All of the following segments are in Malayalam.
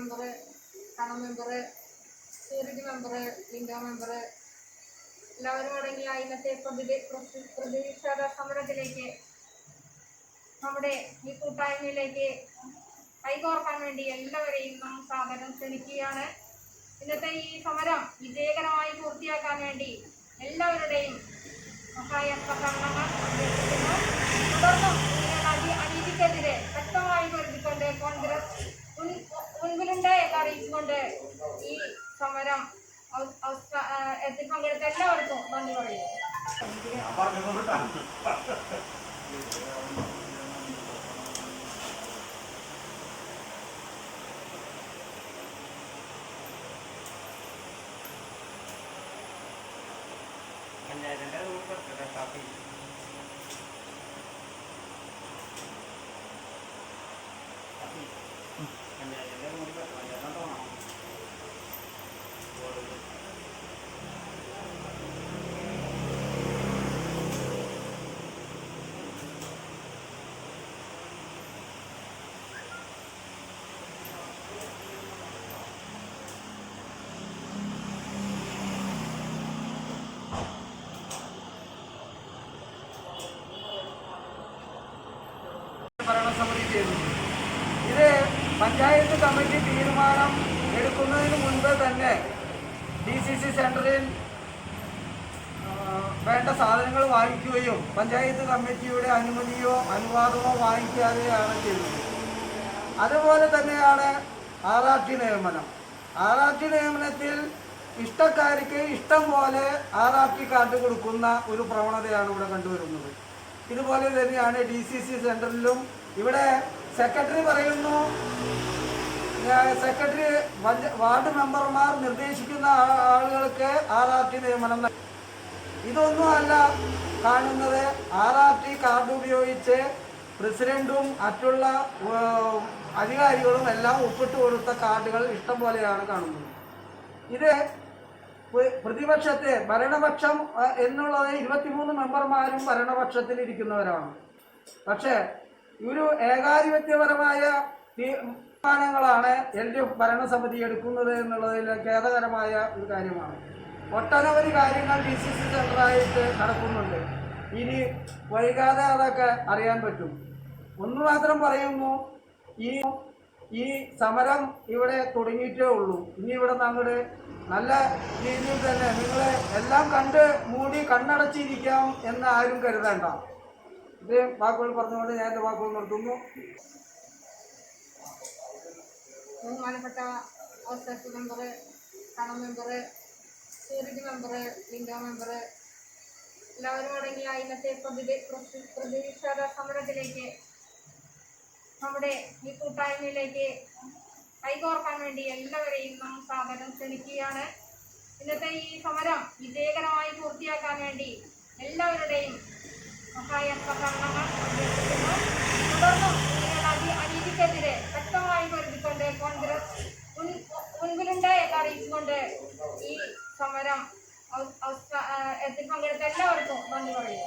മെമ്പറ് കണ മെമ്പറ് സൂരജ് മെമ്പറ് ലിംഗ മെമ്പറ് എല്ലാവരും അടങ്ങിയ ഇന്നത്തെ പ്രതി- പ്രതി- പ്രതിഷേധ സമരത്തിലേക്ക് നമ്മുടെ ഈ കൂട്ടായ്മയിലേക്ക് കൈകോർക്കാൻ വേണ്ടി എല്ലാവരെയും നാം സാധനം ക്ഷണിക്കുകയാണ്. ഇന്നത്തെ ഈ സമരം വിജയകരമായി പൂർത്തിയാക്കാൻ വേണ്ടി എല്ലാവരുടെയും സഹായ സഹകരണങ്ങൾ തുടർന്നും അനീതിക്കെതിരെ ശക്തമായി പൊരുതിക്കൊണ്ട് കോൺഗ്രസ് അറിയിച്ചുകൊണ്ട് ഈ സമരം ത്തിൽ പങ്കെടുത്ത എല്ലാവർക്കും നന്ദി പറയുന്നു. ചെയ്തത് ഇത് പഞ്ചായത്ത് കമ്മിറ്റി തീരുമാനം എടുക്കുന്നതിന് മുൻപ് തന്നെ ഡി സി സി സെന്ററിൽ വേണ്ട സാധനങ്ങൾ വാങ്ങിക്കുകയും പഞ്ചായത്ത് കമ്മിറ്റിയുടെ അനുമതിയോ അനുവാദമോ വാങ്ങിക്കാതെയാണ് ചെയ്തത്. അതുപോലെ തന്നെയാണ് ആർ ആർ ടി നിയമനം. ആർ ആർ ടി നിയമനത്തിൽ ഇഷ്ടക്കാർക്ക് ഇഷ്ടം പോലെ ആർ ആർ ടി കാർഡ് കൊടുക്കുന്ന ഒരു പ്രവണതയാണ് ഇവിടെ കണ്ടുവരുന്നത്. ഇതുപോലെ തന്നെയാണ് ഡി സി സി സെന്ററിലും ഇവിടെ സെക്രട്ടറി പറയുന്നു സെക്രട്ടറി വാർഡ് മെമ്പർമാർ നിർദ്ദേശിക്കുന്ന ആളുകൾക്ക് ആർ ആർ ടി നിയമനം ഇതൊന്നും അല്ല കാണുന്നത്. ആർ ആർ ടി കാർഡ് ഉപയോഗിച്ച് പ്രസിഡന്റും മറ്റുള്ള അധികാരികളും എല്ലാം ഒപ്പിട്ട് കൊടുത്ത കാർഡുകൾ ഇഷ്ടം പോലെയാണ് കാണുന്നത്. ഇത് പ്രതിപക്ഷത്തെ ഭരണപക്ഷം എന്നുള്ളത് ഇരുപത്തിമൂന്ന് മെമ്പർമാരും ഭരണപക്ഷത്തിൽ ഇരിക്കുന്നവരാണ് പക്ഷേ ഒരു ഏകാധിപത്യപരമായ തീരുമാനങ്ങളാണ് എൽ ഡി എഫ് ഭരണസമിതി എടുക്കുന്നത് എന്നുള്ളതിൽ ഖേദകരമായ ഒരു കാര്യമാണ്. ഒട്ടനവധി കാര്യങ്ങൾ ഡി സി സി സെന്ററായിട്ട് നടക്കുന്നുണ്ട്. ഇനി വൈകാതെ അതൊക്കെ അറിയാൻ പറ്റും. ഒന്ന് മാത്രം പറയുന്നു ഈ ഈ സമരം ഇവിടെ തുടങ്ങിയിട്ടേ ഉള്ളൂ. ഇനി ഇവിടെ അങ്ങോട്ട് നല്ല രീതിയിൽ തന്നെ നിങ്ങൾ എല്ലാം കണ്ട് മൂടി കണ്ണടച്ചിരിക്കാം എന്ന് ആരും കരുതേണ്ട. ഇത് വാക്കുകൾ പറഞ്ഞുകൊണ്ട് ഞാൻ എന്റെ വാക്കുകൾ നിർത്തുന്നു. ബഹുമാനപ്പെട്ട ഔസഫ് മെമ്പർ കണം മെമ്പർ സൂരജ് മെമ്പർ ലിംഗ മെമ്പർ എല്ലാവരും അടങ്ങിയ ഇന്നത്തെ പ്രതി- പ്രതി- പ്രതിഷേധ സമരത്തിലേക്ക് നമ്മുടെ ഈ കൂട്ടായ്മയിലേക്ക് കൈകോർക്കാൻ വേണ്ടി എല്ലാവരെയും നാം സാധനം ക്ഷണിക്കുകയാണ്. ഇന്നത്തെ ഈ സമരം വിജയകരമായി പൂർത്തിയാക്കാൻ വേണ്ടി എല്ലാവരുടെയും സഹായ സഹകരണങ്ങൾ അനീതിക്കെതിരെ ശക്തമായി പൊരുതിക്കൊണ്ട് കോൺഗ്രസ് മുൻ- മുൻപിലുണ്ട് എന്ന് അറിയിച്ചുകൊണ്ട് ഈ സമരം ത്തിൽ പങ്കെടുത്ത എല്ലാവർക്കും നന്ദി പറയുന്നു.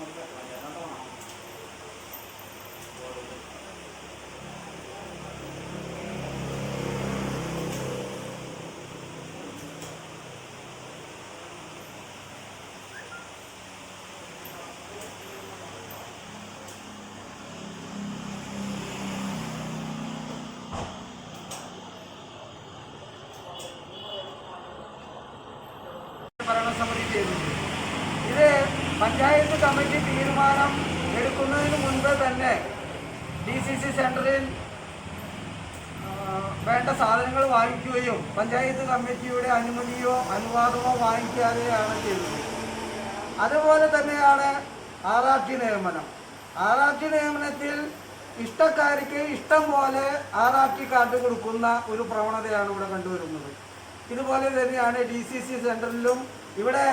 തന്നെ ഡി സി സി സെന്ററിൽ വേണ്ട സാധനങ്ങൾ വാങ്ങിക്കുകയും പഞ്ചായത്ത് കമ്മിറ്റിയുടെ അനുമതിയോ അനുവാദമോ വാങ്ങിക്കാതെയാണ് ചെയ്തത്. അതുപോലെ തന്നെയാണ് ആർ ആർ ടി നിയമനം. ആർ ആർ ടി നിയമനത്തിൽ ഇഷ്ടക്കാർക്ക് ഇഷ്ടം പോലെ ആർ ആർ കാർഡ് കൊടുക്കുന്ന ഒരു പ്രവണതയാണ് ഇവിടെ കണ്ടുവരുന്നത്. ഇതുപോലെ തന്നെയാണ് ഡി സി സി സെന്ററിലും ഇവിടെ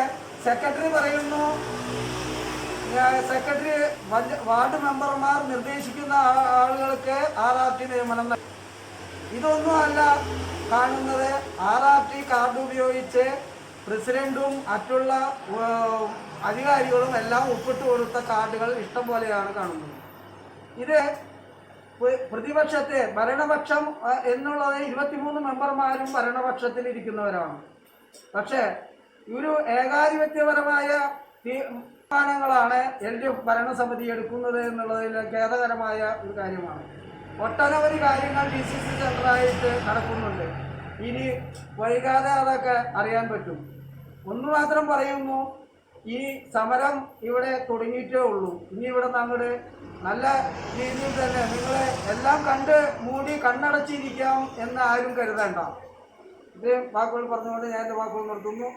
സെക്രട്ടറി പറയുന്നു സെക്രട്ടറി വാർഡ് മെമ്പർമാർ നിർദ്ദേശിക്കുന്ന ആളുകൾക്ക് ആർ ആർ ടി നിയമനം ഇതൊന്നും അല്ല. കാണുന്നത് ആർ ആർ ടി കാർഡ് ഉപയോഗിച്ച് പ്രസിഡന്റും മറ്റുള്ള അധികാരികളും എല്ലാം ഒപ്പിട്ട് കൊടുത്ത കാർഡുകൾ ഇഷ്ടം പോലെയാണ് കാണുന്നത്. ഇത് പ്രതിപക്ഷത്തെ ഭരണപക്ഷം എന്നുള്ളത് ഇരുപത്തിമൂന്ന് മെമ്പർമാരും ഭരണപക്ഷത്തിൽ ഇരിക്കുന്നവരാണ്. പക്ഷേ ഒരു ഏകാധിപത്യപരമായ തീരുമാനങ്ങളാണ് എൽ ഡി എഫ് ഭരണസമിതി എടുക്കുന്നത് എന്നുള്ളതിൽ ഖേദകരമായ ഒരു കാര്യമാണ്. ഒട്ടനവധി കാര്യങ്ങൾ ഡി സി സി സെന്ററായിട്ട് നടക്കുന്നുണ്ട്. ഇനി വൈകാതെ അതൊക്കെ അറിയാൻ പറ്റും. ഒന്ന് മാത്രം പറയുന്നു ഈ സമരം ഇവിടെ തുടങ്ങിയിട്ടേ ഉള്ളൂ. ഇനി ഇവിടെ അങ്ങോട്ട് നല്ല രീതിയിൽ തന്നെ നിങ്ങളെ എല്ലാം കണ്ട് മൂടി കണ്ണടച്ചിരിക്കാം എന്ന് ആരും കരുതേണ്ട. ഇത് വാക്കുകൾ പറഞ്ഞുകൊണ്ട് ഞാൻ എന്റെ വാക്കുകൾ നിർത്തുന്നു.